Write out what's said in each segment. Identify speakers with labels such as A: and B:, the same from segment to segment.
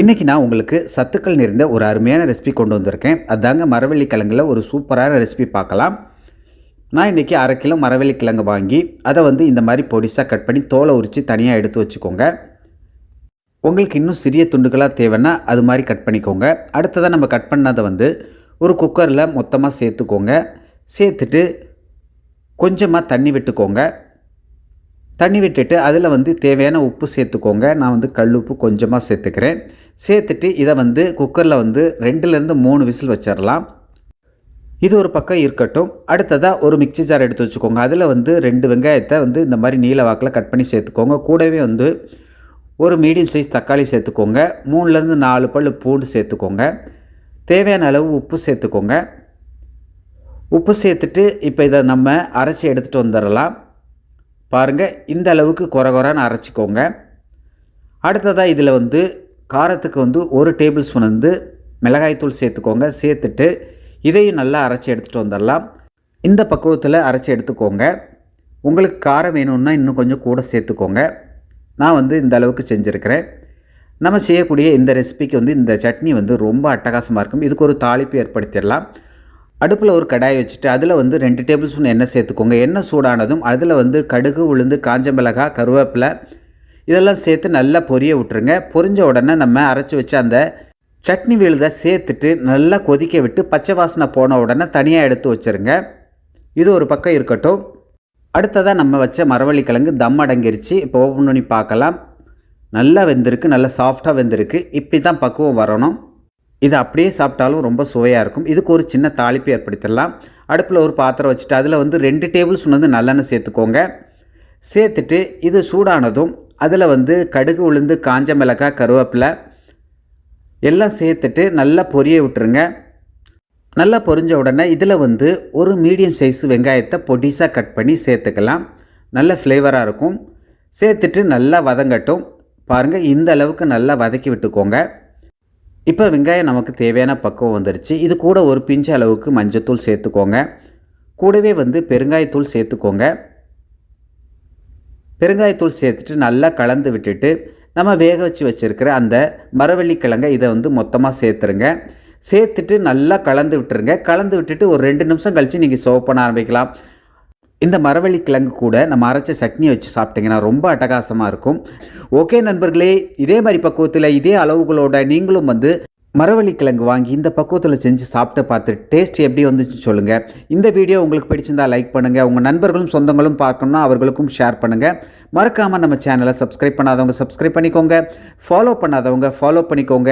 A: இன்றைக்கி நான் உங்களுக்கு சத்துக்கள் நிறைந்த ஒரு அருமையான ரெசிபி கொண்டு வந்திருக்கேன். அதாங்க மரவள்ளி கிழங்குல ஒரு சூப்பரான ரெசிபி பார்க்கலாம். நான் இன்றைக்கி அரை கிலோ மரவள்ளி கிழங்கு வாங்கி அதை வந்து இந்த மாதிரி பொடிசாக கட் பண்ணி தோலை உரித்து தனியாக எடுத்து வச்சுக்கோங்க. உங்களுக்கு இன்னும் சிறிய துண்டுகளாக தேவைன்னா அது மாதிரி கட் பண்ணிக்கோங்க. அடுத்ததாக நம்ம கட் பண்ணதை வந்து ஒரு குக்கரில் மொத்தமாக சேர்த்துக்கோங்க. சேர்த்துட்டு கொஞ்சமாக தண்ணி விட்டுக்கோங்க. தண்ணி விட்டுட்டு அதில் வந்து தேவையான உப்பு சேர்த்துக்கோங்க. நான் வந்து கல் உப்பு கொஞ்சமாக சேர்த்துக்கிறேன். சேர்த்துட்டு இதை வந்து குக்கரில் வந்து ரெண்டுலேருந்து மூணு விசில் வச்சிடலாம் இது ஒரு பக்கம் இருக்கட்டும். அடுத்ததாக ஒரு மிக்சி ஜார் எடுத்து வச்சுக்கோங்க. அதில் வந்து ரெண்டு வெங்காயத்தை வந்து இந்த மாதிரி நீல வாக்கில் கட் பண்ணி சேர்த்துக்கோங்க. கூடவே வந்து ஒரு மீடியம் சைஸ் தக்காளி சேர்த்துக்கோங்க. மூணுலேருந்து நாலு பல் பூண்டு சேர்த்துக்கோங்க. தேவையான அளவு உப்பு சேர்த்துக்கோங்க. உப்பு சேர்த்துட்டு இப்போ இதை நம்ம அரைச்சி எடுத்துகிட்டு வந்துடலாம் பாருங்கள் இந்த அளவுக்கு குறை குறைன்னு அரைச்சிக்கோங்க. அடுத்ததாக இதில் வந்து காரத்துக்கு வந்து ஒரு டேபிள் ஸ்பூன் வந்து மிளகாய்த்தூள் சேர்த்துக்கோங்க சேர்த்துட்டு இதையும் நல்லா அரைச்சி எடுத்துகிட்டு வந்துடலாம். இந்த பக்குவத்தில் அரைச்சி எடுத்துக்கோங்க. உங்களுக்கு காரம் வேணும்னா இன்னும் கொஞ்சம் கூட சேர்த்துக்கோங்க. நான் வந்து இந்த அளவுக்கு செஞ்சுருக்கிறேன். நம்ம செய்யக்கூடிய இந்த ரெசிபிக்கு வந்து இந்த சட்னி வந்து ரொம்ப அட்டகாசமாக இருக்கும். இதுக்கு ஒரு தாளிப்பு ஏற்படுத்திடலாம். அடுப்பில் ஒரு கடாய் வச்சுட்டு அதில் வந்து ரெண்டு டேபிள் ஸ்பூன் எண்ணெய் சேர்த்துக்கோங்க. எண்ணெய் சூடானதும் அதில் வந்து கடுகு உளுந்து காஞ்ச மிளகாய் கருவேப்பிலை இதெல்லாம் சேர்த்து நல்லா பொரிய விட்டுருங்க. பொரிஞ்ச உடனே நம்ம அரைச்சி வச்ச அந்த சட்னி விழுதை சேர்த்துட்டு நல்லா கொதிக்க விட்டு பச்சை வாசனை போன உடனே தனியாக எடுத்து வச்சுருங்க. இது ஒரு பக்கம் இருக்கட்டும். அடுத்ததாக நம்ம வச்ச மரவள்ளி கிழங்கு தம் அடங்கிருச்சு. இப்போ ஓப்பன் பண்ணி பார்க்கலாம். நல்லா வெந்திருக்கு நல்லா சாஃப்டாக வெந்திருக்கு. இப்படி தான் பக்குவம் வரணும். இது அப்படியே சாப்பிட்டாலும் ரொம்ப சுவையாக இருக்கும். இதுக்கு ஒரு சின்ன தாளிப்பு ஏற்படுத்திடலாம். அடுப்பில் ஒரு பாத்திரம் வச்சுட்டு அதில் வந்து ரெண்டு டேபிள் ஸ்பூன் வந்து நல்லெண்ணெய் சேர்த்துக்கோங்க. சேர்த்துட்டு இது சூடானதும் அதில் வந்து கடுகு உளுந்து காஞ்ச மிளகாய் கருவேப்பிலை எல்லாம் சேர்த்துட்டு நல்லா பொரிய விட்டுருங்க. நல்லா பொரிஞ்ச உடனே இதில் வந்து ஒரு மீடியம் சைஸ் வெங்காயத்தை பொடிசாக கட் பண்ணி சேர்த்துக்கலாம். நல்ல ஃப்ளேவராக இருக்கும். சேர்த்துட்டு நல்லா வதங்கட்டும். பாருங்கள் இந்த அளவுக்கு நல்லா வதக்கி விட்டுக்கோங்க. இப்போ வெங்காயம் நமக்கு தேவையான பக்குவம் வந்துருச்சு. இது கூட ஒரு பிஞ்சு அளவுக்கு மஞ்சத்தூள் சேர்த்துக்கோங்க. கூடவே வந்து பெருங்காயத்தூள் சேர்த்துக்கோங்க. பெருங்காயத்தூள் சேர்த்துட்டு நல்லா கலந்து விட்டுட்டு நம்ம வேக வச்சு வச்சுருக்கிற அந்த மரவள்ளிக்கிழங்கை இதை வந்து மொத்தமாக சேர்த்துருங்க. சேர்த்துட்டு நல்லா கலந்து விட்டுருங்க. கலந்து விட்டுட்டு ஒரு ரெண்டு நிமிஷம் கழித்து நீங்கள் சோப் பண்ண ஆரம்பிக்கலாம். இந்த மரவள்ளி கிழங்கு கூட நம்ம அரைச்ச சட்னி வச்சு சாப்பிட்டிங்கன்னா ரொம்ப அட்டகாசமாக இருக்கும். ஓகே நண்பர்களே இதே மாதிரி பக்குவத்தில் இதே அளவுகளோட நீங்களும் வந்து மரவள்ளி கிழங்கு வாங்கி இந்த பக்குவத்தில் செஞ்சு சாப்பிட்டு பார்த்துட்டு டேஸ்ட் எப்படி வந்துச்சு சொல்லுங்கள் இந்த வீடியோ உங்களுக்கு பிடிச்சிருந்தா லைக் பண்ணுங்கள் உங்கள் நண்பர்களும் சொந்தங்களும் பார்க்கணும்னா அவர்களுக்கும் ஷேர் பண்ணுங்கள் மறக்காமல் நம்ம சேனலை சப்ஸ்கிரைப் பண்ணாதவங்க சப்ஸ்கிரைப் பண்ணிக்கோங்க. ஃபாலோ பண்ணாதவங்க ஃபாலோ பண்ணிக்கோங்க.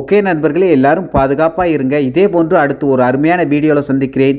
A: ஓகே நண்பர்களே எல்லாரும் பாதுகாப்பாக இருங்க. இதே போன்று அடுத்து ஒரு அருமையான வீடியோவில் சந்திக்கிறேன்.